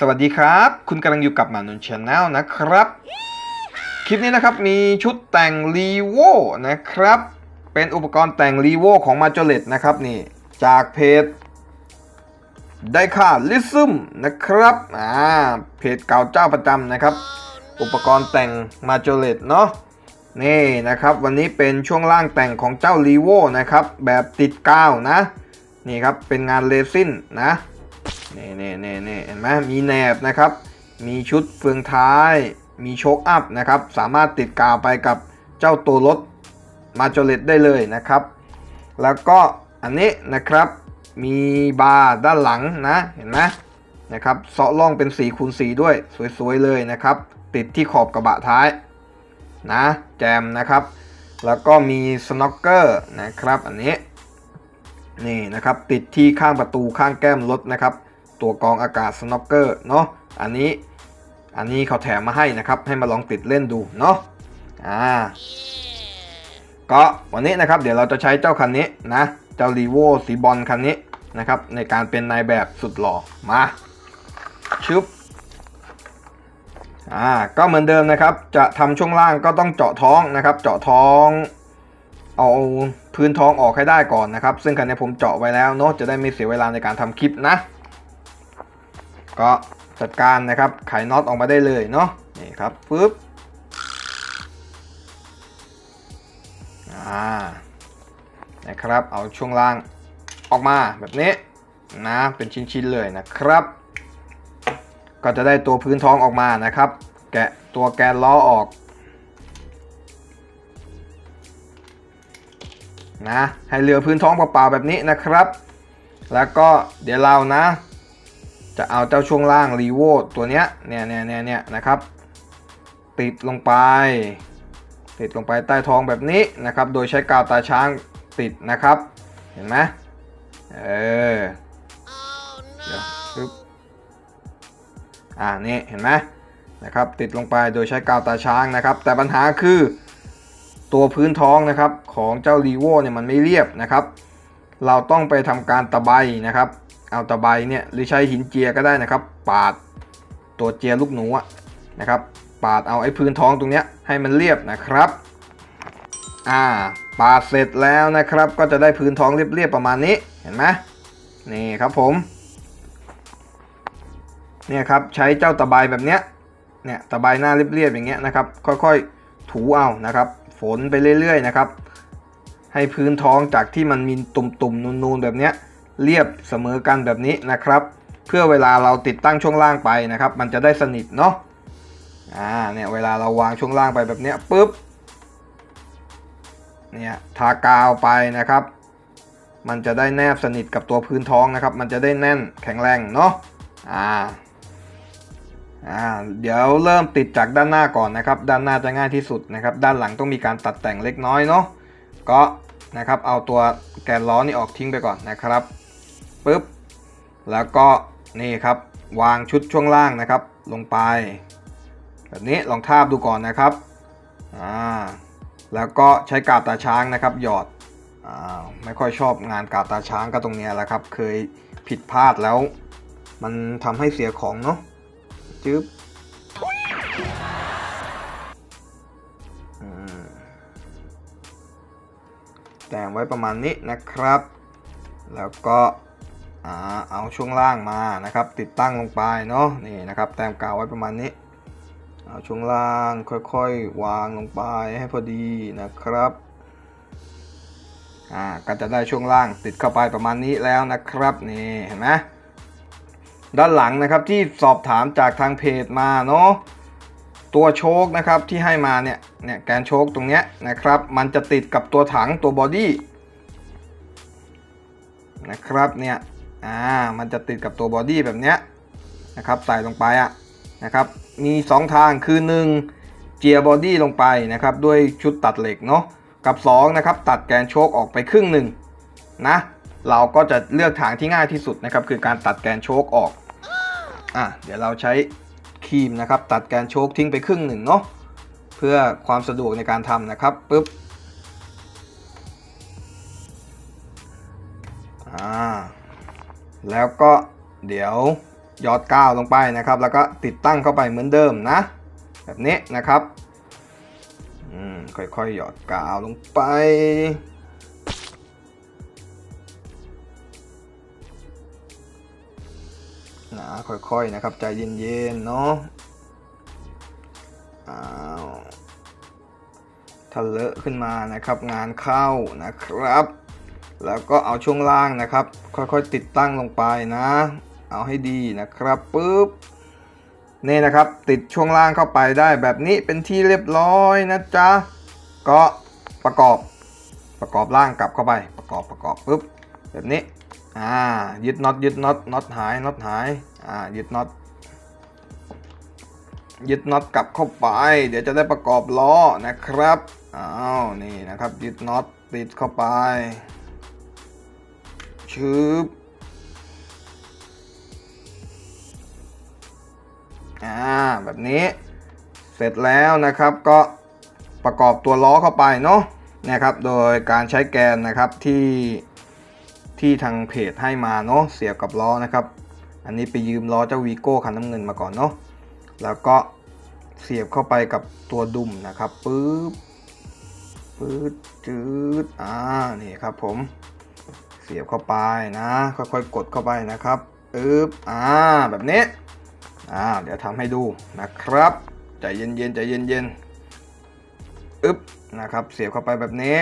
สวัสดีครับ คุณกำลังอยู่กับหมานุนชาแนลนะครับ คลิปนี้นะครับมีชุดแต่งรีโวนะครับ เป็นอุปกรณ์แต่งรีโวของมาจเลตนะครับนี่จากเพจได้ค่าลิซึมนะครับอ่าเพจเก่าเจ้าประจำนะครับ อุปกรณ์แต่งมาจเลตเนาะนี่นะครับวันนี้เป็นช่วงล่างแต่งของเจ้ารีโวนะครับแบบติดกาวนะนี่ครับเป็นงานเรซินนะ นี่นี่นี่นี่เห็นไหมมีแหนบนะครับ มีชุดเฟืองท้าย มีโชคอัพนะครับ สามารถติดกาวไปกับเจ้าตัวรถมาจเลตได้เลยนะครับ แล้วก็อันนี้นะครับมีบาร์ด้านหลังนะเห็นไหมนะครับเซาะล่องเป็น4คูณ4ด้วยสวยๆเลยนะครับ ติดที่ขอบกระบะท้ายนะแจมนะครับ แล้วก็มีสโนว์เกอร์นะครับอันนี้นี่นะครับติดที่ข้างประตูข้างแก้มรถนะครับ ตัวกองอากาศสโนว์เกอร์เนาะอันนี้อันนี้เขาแถมมาให้นะครับ ให้มาลองติดเล่นดูเนาะอ่าก็วันนี้นะครับเดี๋ยวเราจะใช้เจ้าคันนี้นะ เจ้ารีโวสีบอลคันนี้นะครับ ในการเป็นนายแบบสุดหล่อมาชึบอ่าก็เหมือนเดิมนะครับ จะทำช่วงล่างก็ต้องเจาะท้องนะครับ เจาะท้อง เอาพื้นท้องออกให้ได้ก่อนนะครับ ซึ่งคันนี้ผมเจาะไว้แล้วเนาะจะได้ไม่เสียเวลาในการทำคลิปนะ ก็จัดการนะครับไขน็อตออกมาได้เลยเนาะนี่ครับปึ๊บอ่านะครับเอาช่วงล่างออกมาแบบนี้นะเป็นชิ้นๆเลยนะครับ ก็จะได้ตัวพื้นท้องออกมานะครับ แกะตัวแกนล้อออกนะให้เหลือพื้นท้องเปล่าๆแบบนี้นะครับ แล้วก็เดี๋ยวเรานะ จะเอาเจ้าช่วงล่างรีโวตัวเนี้ยเนี่ยเนี่ยเนี่ยเนี่ยนะครับ ติดลงไป ติดลงไปใต้ท้องแบบนี้นะครับ โดยใช้กาวตาช้างติดนะครับ เห็นไหมเออเดี๋ยวปึ๊บอ่านี่เห็นไหมนะครับติดลงไปโดยใช้กาวตาช้างนะครับ แต่ปัญหาคือตัวพื้นท้องนะครับของเจ้ารีโวเนี่ยมันไม่เรียบนะครับ เราต้องไปทำการตะไบนะครับ เอาตะไบเนี่ยหรือใช้หินเจียก็ได้นะครับ ปาดตัวเจียลูกหนูนะครับ ปาดเอาไอ้พื้นท้องตรงเนี้ยให้มันเรียบนะครับ อ่า ปาดเสร็จแล้วนะครับ ก็จะได้พื้นท้องเรียบๆประมาณนี้เห็นไหมนี่ครับผมเนี่ยครับใช้เจ้าตะไบแบบเนี้ยเนี่ยตะไบหน้าเรียบๆอย่างเงี้ยนะครับ ค่อยๆถูเอานะครับ ฝนไปเรื่อยๆนะครับ ให้พื้นท้องจากที่มันมีตุ่มๆนูนๆแบบเนี้ยเรียบเสมอกันแบบนี้นะครับ เพื่อเวลาเราติดตั้งช่วงล่างไปนะครับ มันจะได้สนิทเนาะอ่าเนี่ยเวลาเราวางช่วงล่างไปแบบเนี้ยปุ๊บเนี่ยทากาวไปนะครับ มันจะได้แนบสนิทกับตัวพื้นท้องนะครับ มันจะได้แน่นแข็งแรงเนาะอ่าอ่าเดี๋ยวเริ่มติดจากด้านหน้าก่อนนะครับ ด้านหน้าจะง่ายที่สุดนะครับ ด้านหลังต้องมีการตัดแต่งเล็กน้อยเนาะก็ นะครับ เอาตัวแกนล้อนี่ออกทิ้งไปก่อนนะครับปึ๊บแล้วก็นี่ครับวางชุดช่วงล่างนะครับ ลงไป แบบนี้ลองทาบดูก่อนนะครับอ่าแล้วก็ใช้กาบตาช้างนะครับ หยอดอ่าไม่ค่อยชอบงานกาบตาช้างก็ตรงนี้แหละครับ เคยผิดพลาดแล้ว มันทำให้เสียของเนาะจึ๊บอืม แต่งไว้ประมาณนี้นะครับ แล้วก็เอาช่วงล่างมานะครับ ติดตั้งลงไปเนาะนี่นะครับ แต้มกาวไว้ประมาณนี้ เอาช่วงล่างค่อยๆ วางลงไปให้พอดีนะครับอ่าก็จะได้ช่วงล่างติดเข้าไปประมาณนี้แล้วนะครับนี่เห็นไหมด้านหลังนะครับที่สอบถามจากทางเพจมาเนาะ ตัวโชคนะครับที่ให้มาเนี่ยเนี่ยแกนโชคตรงเนี้ยนะครับ มันจะติดกับตัวถังตัวบอดี้นะครับเนี่ยอ่ามันจะติดกับตัวบอดี้แบบเนี้ยนะครับใส่ลงไปอะนะครับมี 2 ทางคือ 1 เจียบอดี้ลงไปนะครับด้วยชุดตัดเหล็กเนาะกับ2นะครับตัดแกนโชคออกไปครึ่งหนึ่งนะเราก็จะเลือกทางที่ง่ายที่สุดนะครับคือการตัดแกนโชคออกอะเดี๋ยวเราใช้ ครีมนะครับ ตัดแกนโชคทิ้งไปครึ่งหนึ่งเนาะเพื่อความสะดวกในการทำนะครับปุ๊บอ่าแล้วก็เดี๋ยวยอดก้าวลงไปนะครับ แล้วก็ติดตั้งเข้าไปเหมือนเดิมนะ แบบนี้นะครับอืมค่อยๆหยอดกาวลงไป นะค่อยๆนะครับ ใจเย็นๆเนาะอ้าวถ้าเลอะขึ้นมานะครับ งานเข้านะครับ แล้วก็เอาช่วงล่างนะครับ ค่อยๆติดตั้งลงไปนะ เอาให้ดีนะครับปุ๊บนี่นะครับ ติดช่วงล่างเข้าไปได้แบบนี้เป็นที่เรียบร้อยนะจ๊ะก็ประกอบประกอบล่างกลับเข้าไป ประกอบประกอบปุ๊บแบบนี้ อ่ายึดน็อตยึดน็อตน็อตหายน็อตหายอ่ายึดน็อตยึดน็อตกลับเข้าไป เดี๋ยวจะได้ประกอบล้อนะครับอ้าวนี่นะครับยึดน็อตติดเข้าไปชึบอ่าแบบนี้เสร็จแล้วนะครับก็ประกอบตัวล้อเข้าไปเนาะนะครับโดยการใช้แกนนะครับที่ ที่ทางเพจให้มาเนาะเสียบกับล้อนะครับ อันนี้ไปยืมล้อเจ้าวีโก้คันน้ำเงินมาก่อนเนาะแล้วก็เสียบเข้าไปกับตัวดุมนะครับปึ๊บปึ๊ดจืดอ่านี่ครับผม เสียบเข้าไปนะ ค่อยๆกดเข้าไปนะครับปึ๊บอ่าแบบนี้อ่าเดี๋ยวทำให้ดูนะครับใจเย็นๆใจเย็นๆอึ๊บนะครับ เสียบเข้าไปแบบนี้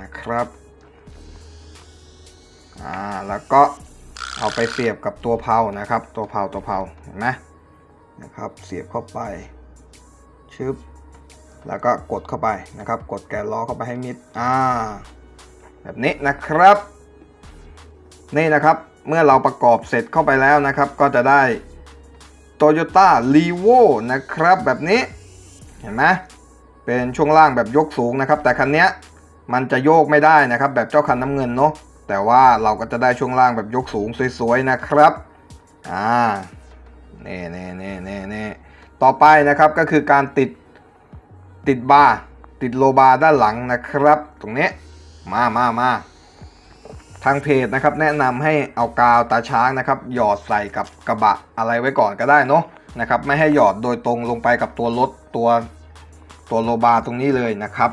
นะครับ อ่าแล้วก็เอาไปเสียบกับตัวเพานะครับ ตัวเพาตัวเพาเห็นไหมนะครับ เสียบเข้าไปชึบแล้วก็กดเข้าไปนะครับ กดแกนล้อเข้าไปให้มิดอ่าแบบนี้นะครับ นี่นะครับเมื่อเราประกอบเสร็จเข้าไปแล้วนะครับ ก็จะได้ Toyota r e v o นะครับ แบบนี้เห็นไหมเป็นช่วงล่างแบบยกสูงนะครับ แต่คันเนี้ยมันจะโยกไม่ได้นะครับ แบบเจ้าคันน้ำเงินเนาะ แต่ว่าเราก็จะได้ช่วงล่างแบบยกสูงสวยๆนะครับ อ่าเน่เน่เน่เน่เน่ต่อไปนะครับก็คือการติดติดบาร์ติดโลบาร์ด้านหลังนะครับ ตรงนี้มามามาทางเพจนะครับแนะนำให้เอากาวตาช้างนะครับ หยอดใส่กับกระบะอะไรไว้ก่อนก็ได้เนาะนะครับ ไม่ให้หยอดโดยตรงลงไปกับตัวรถตัวตัวโลบาร์ตรงนี้เลยนะครับ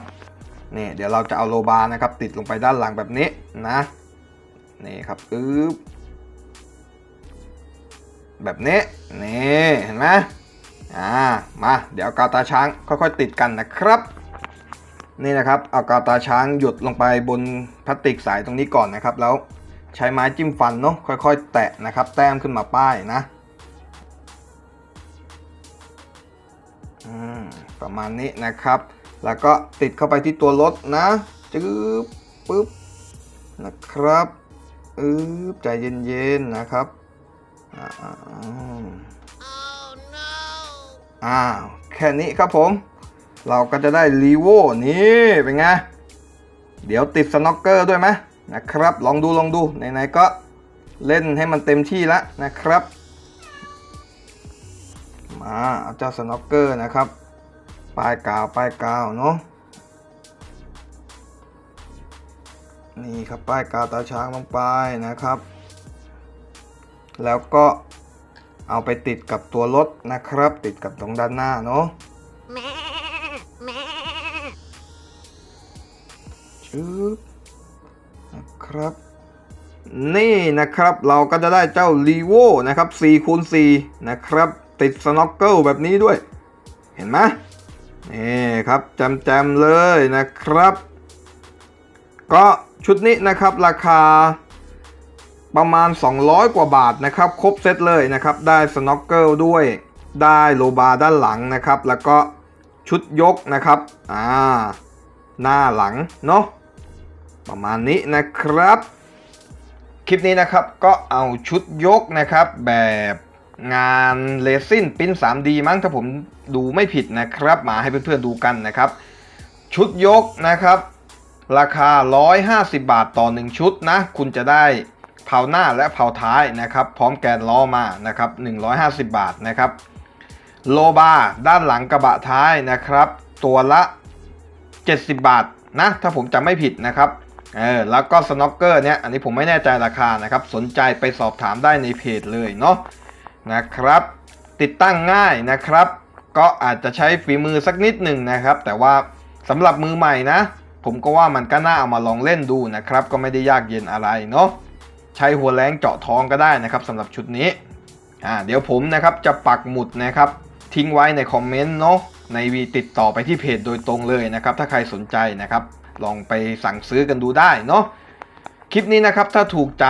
นี่เดี๋ยวเราจะเอาโลบาร์นะครับ ติดลงไปด้านหลังแบบนี้นะ นี่ครับอึ๊บแบบนี้นี่เห็นไหมอ่ามาเดี๋ยวกาวตาช้างค่อยๆติดกันนะครับ นี่นะครับเอากาวตาช้างหยดลงไปบนพลาสติกใสตรงนี้ก่อนนะครับ แล้วใช้ไม้จิ้มฟันเนาะค่อยๆ แตะนะครับ แต้มขึ้นมาป้ายนะอืมประมาณนี้นะครับ แล้วก็ติดเข้าไปที่ตัวรถนะจึ๊บปึ๊บนะครับ อึ๊บใจเย็นๆนะครับอ้าวแค่นี้ครับผม เราก็จะได้รีโวนี่เป็นไง เดี๋ยวติดสโนกเกอร์ด้วยไหมนะครับ ลองดูลองดูไหนๆก็เล่นให้มันเต็มที่ล้วนะครับ มาเอาเจ้าสโนกเกอร์นะครับป้ายกาวป้ายกาวเนาะ นี่ครับป้ายกาวตาช้างลงไปนะครับ แล้วก็เอาไปติดกับตัวรถนะครับ ติดกับตรงด้านหน้าเนาะชึบนะครับ นี่นะครับเราก็จะได้เจ้า r ีโวนะครับ4คูณ4นะครับ ติดสโนกเกิลแบบนี้ด้วย เห็นไหมนี่ครับจมๆเลยนะครับ ก็ ชุดนี้นะครับราคาประมาณ 200 กว่าบาทนะครับ ครบเซตเลยนะครับ ได้สโน็อกเกิลด้วย ได้โลบาร์ด้านหลังนะครับ แล้วก็ชุดยกนะครับ อ่า หน้าหลังเนาะ ประมาณนี้นะครับ คลิปนี้นะครับก็เอาชุดยกนะครับ แบบงานเลซินปิ้น 3D มั้งถ้าผมดูไม่ผิดนะครับ มาให้เพื่อนๆดูกันนะครับ ชุดยกนะครับ ราคา 150 บาทต่อ 1 ชุดนะ คุณจะได้เผาหน้าและเผาท้ายนะครับ พร้อมแกนล้อมานะครับ 150 บาทนะครับ โลบาด้านหลังกระบะท้ายนะครับ ตัวละ 70 บาทนะ ถ้าผมจำไม่ผิดนะครับ เออ แล้วก็สโนว์เกอร์เนี่ย อันนี้ผมไม่แน่ใจราคานะครับ สนใจไปสอบถามได้ในเพจเลยเนาะ นะครับ ติดตั้งง่ายนะครับ ก็อาจจะใช้ฝีมือสักนิดหนึ่งนะครับ แต่ว่าสำหรับมือใหม่นะ ผมก็ว่ามันก็น่าเอามาลองเล่นดูนะครับ ก็ไม่ได้ยากเย็นอะไรเนาะใช้หัวแรงเจาะท้องก็ได้นะครับสำหรับชุดนี้อ่าเดี๋ยวผมนะครับจะปักหมุดนะครับทิ้งไว้ในคอมเมนต์เนาะในวีติดต่อไปที่เพจโดยตรงเลยนะครับ ถ้าใครสนใจนะครับ ลองไปสั่งซื้อกันดูได้เนาะคลิปนี้นะครับถ้าถูกใจ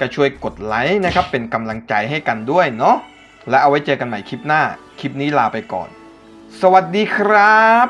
ก็ช่วยกดไลค์นะครับ เป็นกำลังใจให้กันด้วยเนาะและเอาไว้เจอกันใหม่คลิปหน้า คลิปนี้ลาไปก่อน สวัสดีครับ